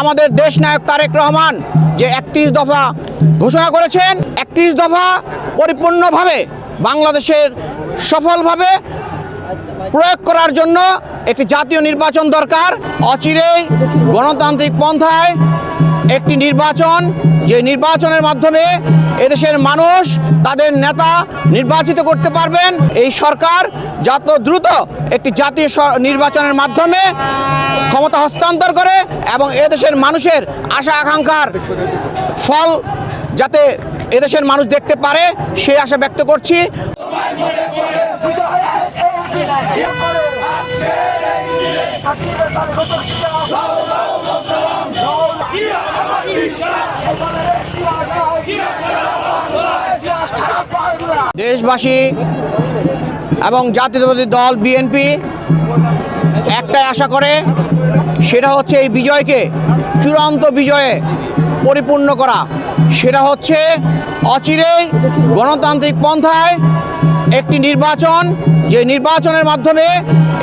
আমাদের দেশ নায়ক তারেক রহমান যে একত্রিশ দফা ঘোষণা করেছেন, একত্রিশ দফা পরিপূর্ণভাবে বাংলাদেশের সফলভাবে প্রয়োগ করার জন্য একটি জাতীয় নির্বাচন দরকার। অচিরেই গণতান্ত্রিক পন্থায় একটি নির্বাচন যে নির্বাচনের মাধ্যমে এদেশের মানুষ তাদের নেতা নির্বাচিত করতে পারবেন এই সরকার যত দ্রুত একটি জাতীয় নির্বাচনের মাধ্যমে ক্ষমতা হস্তান্তর করে এবং এদেশের মানুষের আশা আকাঙ্ক্ষার ফল যাতে এদেশের মানুষ দেখতে পারে সেই আশা ব্যক্ত করছি দেশবাসী এবং জাতীয়তাবাদী দল বিএনপি একটাই আশা করে, সেটা হচ্ছে এই বিজয়কে চূড়ান্ত বিজয়ে পরিপূর্ণ করা। সেটা হচ্ছে অচিরেই গণতান্ত্রিক পন্থায় একটি নির্বাচন, যে নির্বাচনের মাধ্যমে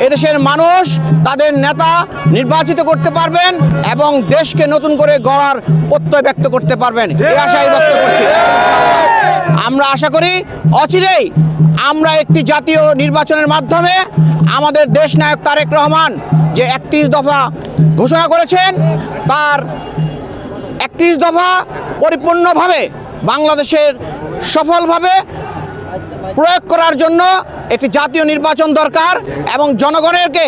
এদেশের মানুষ, তাদের নেতা নির্বাচিত করতে পারবেন এবং দেশকে নতুন করে গড়ার প্রত্যয় ব্যক্ত করতে পারবেন। এই আশাই ব্যক্ত করছি। আমরা আশা করি অচিরেই আমরা একটি জাতীয় নির্বাচনের মাধ্যমে আমাদের দেশ নায়ক তারেক রহমান যে একত্রিশ দফা ঘোষণা করেছেন, তার একত্রিশ দফা পরিপূর্ণভাবে বাংলাদেশের সফলভাবে প্রয়োগ করার জন্য একটি জাতীয় নির্বাচন দরকার এবং জনগণেরকে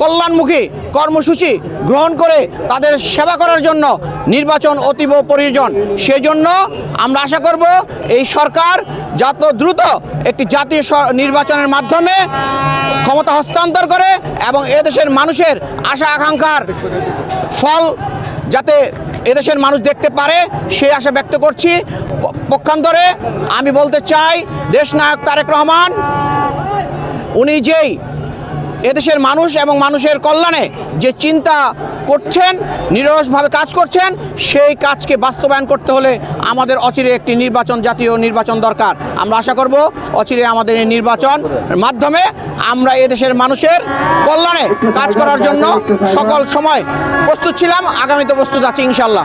কল্যাণমুখী কর্মসূচি গ্রহণ করে তাদের সেবা করার জন্য নির্বাচন অতীব প্রয়োজন। সেই জন্য আমরা আশা করব এই সরকার যত দ্রুত একটি জাতীয় নির্বাচনের মাধ্যমে ক্ষমতা হস্তান্তর করে এবং এদেশের মানুষের আশা আকাঙ্ক্ষার ফল যাতে এদেশের মানুষ দেখতে পারে সেই আশা ব্যক্ত করছি। পক্ষান্তরে আমি বলতে চাই দেশ নায়ক তারেক রহমান, উনি যেই এদেশের মানুষ এবং মানুষের কল্যাণে যে চিন্তা করছেন, নিরসভাবে কাজ করছেন, সেই কাজকে বাস্তবায়ন করতে হলে আমাদের অচিরে একটি নির্বাচন, জাতীয় নির্বাচন দরকার। আমরা আশা করব অচিরে আমাদের এই নির্বাচন মাধ্যমে আমরা এদেশের মানুষের কল্যাণে কাজ করার জন্য সকল সময় প্রস্তুত ছিলাম। আগামীতে প্রস্তুত আছি ইনশাল্লাহ